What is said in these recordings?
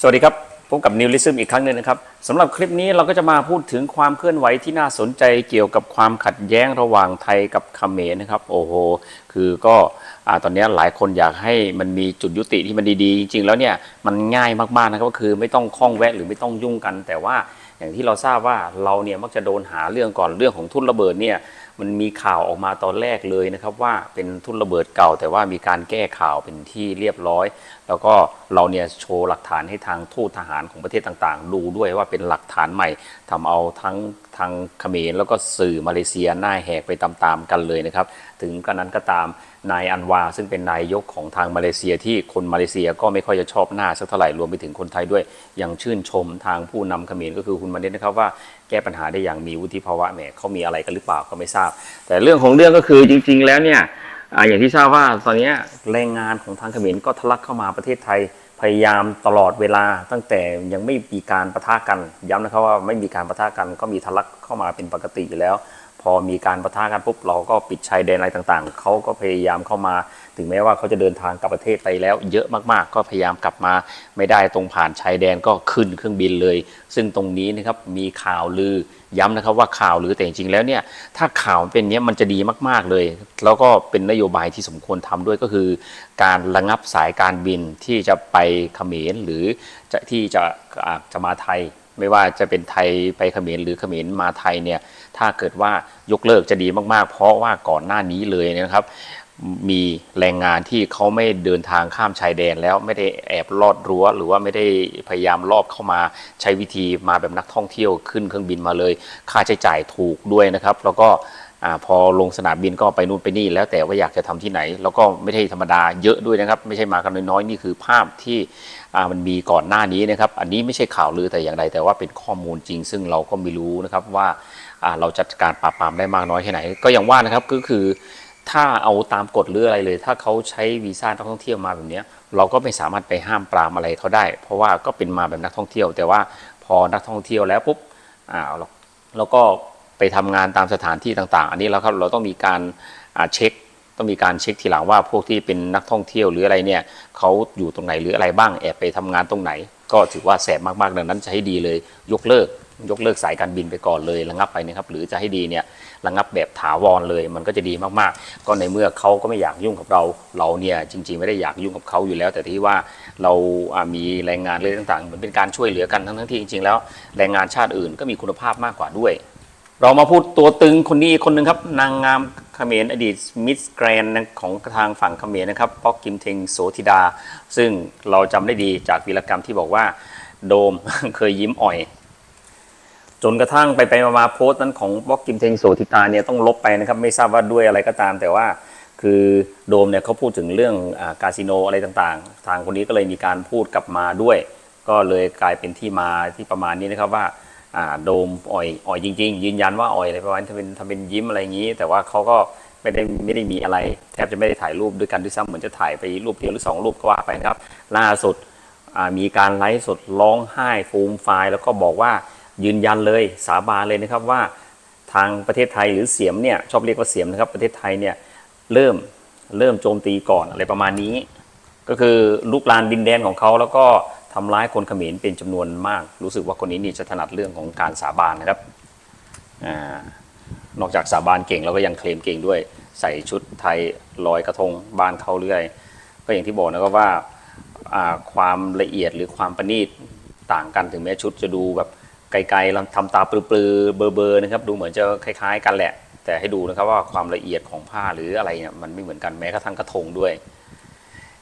สวัสดีครับ พบกับนิวลิซึมอีกครั้งหนึ่งนะครับสำหรับคลิปนี้เราก็จะมาพูดถึงความเคลื่อนไหวที่น่าสนใจเกี่ยวกับความขัดแย้งระหว่างไทยกับเขมรนะครับ โอ้โห คือก็อตอนนี้หลายคนอยากให้มันมีจุดยุติที่มันดีๆ จริงๆ แล้วเนี่ยมันง่ายมากๆนะครับก็คือไม่ต้องข้องแวะหรือไม่ต้องยุ่งกัน แต่ว่าอย่างที่เราทราบว่าเราเนี่ยมักจะโดนหาเรื่องก่อนเรื่องของทุนระเบิดเนี่ย มันมีข่าวออกมาตอนแรกเลยนะครับว่าเป็นทุนระเบิดเก่า แต่ว่ามีการแก้ข่าวเป็นที่เรียบร้อย แล้วก็เราเนี่ยโชว์หลักฐานให้ทางทูตทหารของประเทศต่างๆ ดูด้วยว่าเป็นหลักฐานใหม่ทำเอาทั้ง ทางเขมรแล้วก็สื่อมาเลเซียหน้าแหกไปตามๆกันเลยนะครับ ถึงกระนั้นก็ตามนายอันวา ซึ่งเป็นนายยกของทางมาเลเซียที่คนมาเลเซียก็ไม่ค่อยจะชอบหน้าสักเท่าไหร่รวมไปถึงคนไทยด้วย ยังชื่นชมทางผู้นำเขมรก็คือคุณมาเนตนะครับว่าแก้ปัญหาได้อย่างมีวุฒิภาวะแหมเขามีอะไรกันหรือเปล่าก็ไม่ทราบ แต่เรื่องของเรื่องก็คือจริง ๆ แล้วเนี่ยอย่างที่ทราบว่าตอนนี้แรงงานของทางเขมรก็ทะลักเข้ามาประเทศไทย พยายามตลอดเวลาตั้งแต่ยังไม่มีการประทะกัน ย้ำนะครับว่าไม่มีการประทะกันก็มีทะลักเข้ามาเป็นปกติอยู่แล้ว พอมีการประทะกันปุ๊บเราก็ปิดชายแดนอะไรต่างๆ เขาก็พยายามเข้ามา ถึงแม้ว่าเขาจะเดินทางกลับประเทศไปแล้ว เยอะมากๆ ก็พยายามกลับมาไม่ได้ตรงผ่านชายแดนก็ขึ้นเครื่องบินเลย ซึ่งตรงนี้นะครับมีข่าวลือย้ำนะครับว่าข่าวลือแต่จริงๆแล้วเนี่ยถ้าข่าวเป็นเนี้ยมันจะดีมากๆเลย แล้วก็เป็นนโยบายที่สมควรทำด้วยก็คือ การระงับสายการบินที่จะไปเขมรหรือจะที่จะจะมาไทย ไม่ว่าจะเป็นไทยไปเขมรหรือเขมรมาไทยเนี่ยถ้าเกิดว่ายกเลิกจะดีมากๆ เพราะว่าก่อนหน้านี้เลยนยนะครับ มีแรงงานที่เขาไม่เดินทางข้ามชายแดนแล้วไม่ได้แอบลอดรั้ว หรือว่าไม่ได้พยายามลอบเข้ามาใช้วิธีมาแบบนักท่องเที่ยวขึ้นเครื่องบินมาเลย ค่าใช้จ่ายถูกด้วยนะครับ แล้วก็ อพอลงสนามบินก็ไปนู่นไปนี่แล้วแต่ว่าอยากจะทำที่ไหน แล้วก็ไม่ใช่ธรรมดาเยอะด้วยนะครับ ไม่ใช่มากันน้อยๆนี่คือภาพที่มันมีก่อนหน้านี้นะครับ อันนี้ไม่ใช่ข่าวลือแต่อย่างใดแต่ว่าเป็นข้อมูลจริง ซึ่งเราก็ไม่รู้นะครับว่าเราจัดการปราบปรามได้มากน้อยแค่ไหน ก็อย่างว่านะครับก็คือถ้าเอาตามกฎหรืออะไรเลย ถ้าเขาใช้วีซ่านักท่องเที่ยวมาแบบเนี้ยเราก็ไม่สามารถไปห้ามปรามอะไรเขาได้ เพราะว่าก็เป็นมาแบบนักท่องเที่ยว แต่ว่าพอนักท่องเที่ยวแล้วปุ๊บอ่าเราเราก็ ไปทำงานตามสถานที่ต่างๆ อันนี้แล้วครับเราต้องมีการเช็คต้องมีการเช็คทีหลังว่าพวกที่เป็นนักท่องเที่ยวหรืออะไรเนี่ยเขาอยู่ตรงไหนหรืออะไรบ้างแอบไปทำงานตรงไหน ก็ถือว่าแสบมากๆดังนั้นจะให้ดีเลย ยกเลิก ยกเลิกสายการบินไปก่อนเลยระงับไปนะครับหรือจะให้ดีเนี่ยระงับแบบถาวรเลย มันก็จะดีมากๆ ก็ในเมื่อเขาก็ไม่อยากยุ่งกับเรา เราเนี่ยจริง ๆ ไม่ได้อยากยุ่งกับเขาอยู่แล้ว แต่ที่ว่าเรามีแรงงานเลยต่างๆเหมือนเป็นการช่วยเหลือกันทั้งๆที่จริง ๆ แล้วแรงงานชาติอื่นก็มีคุณภาพมากกว่าด้วย เรามาพูดตัวตึงคนนี้อีกคนหนึ่งครับ นางงามเขมรอดีตมิสแกรนของทางฝั่งเขมรนะครับป๊อกกิมเทงโสธิดา ซึ่งเราจำได้ดีจากวีรกรรมที่บอกว่า โดมเคยยิ้มอ่อย จนกระทั่งไปไปมาโพสต์นั้นของบล็อกกิมเทงโสธิตาเนี่ยต้องลบไปนะครับ ไม่ทราบว่าด้วยอะไรก็ตาม แต่ว่าคือโดมเนี่ยเขาพูดถึงเรื่องอาคาสิโนอะไรต่างๆ ทางคนนี้ก็เลยมีการพูดกลับมาด้วย ก็เลยกลายเป็นที่มาที่ประมาณนี้นะครับว่า โดมอ่อยอ่อยจริง ๆ ยืนยันว่าอ่อยอะไรประมาณนี้ทำเป็นทำเป็นยิ้มอะไรอย่างนี้ แต่ว่าเขาก็ไม่ได้ไม่ได้มีอะไร แทบจะไม่ได้ถ่ายรูปด้วยกันด้วยซ้ำเหมือนจะถ่ายไปรูปเดียวหรือสองรูปก็ว่าไปนะครับล่าสุดมีการไลฟ์สดร้องไห้ฟูมไฟแล้วก็บอกว่ายืนยันเลยสาบานเลยนะครับว่าทางประเทศไทยหรือเสียมเนี่ยชอบเรียกว่าเสียมนะครับประเทศไทยเนี่ยเริ่มเริ่มโจมตีก่อนอะไรประมาณนี้ ก็คือลุกลานดินแดนของเขาแล้วก็ ทำร้ายคนเขมรเป็นจำนวนมาก รู้สึกว่าคนนี้นี่จะถนัดเรื่องของการสาบานนะครับอนอกจากสาบานเก่งแล้วก็ยังเคลมเก่งด้วย ใส่ชุดไทยลอยกระทงบ้านเขาเรื่อย ก็อย่างที่บอกนะครับว่าความละเอียดหรือความประณีตต่างกันถึงแม้ชุดจะดูแบบไกลๆทำตาปลือๆเบอร์ๆนะครับ ดูเหมือนจะคล้าย ๆ กันแหละ แต่ให้ดูนะครับว่าความละเอียดของผ้าหรืออะไรเนี่ยมันไม่เหมือนกันแม้กระทั่งกระทงด้วย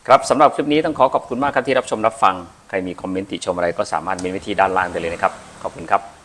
ครับสำหรับคลิปนี้ต้องขอขอบคุณมากครับที่รับชมรับฟัง ใครมีคอมเมนต์ติชมอะไรก็สามารถเมนไว้ที่ด้านล่างได้เลยนะครับ ขอบคุณครับ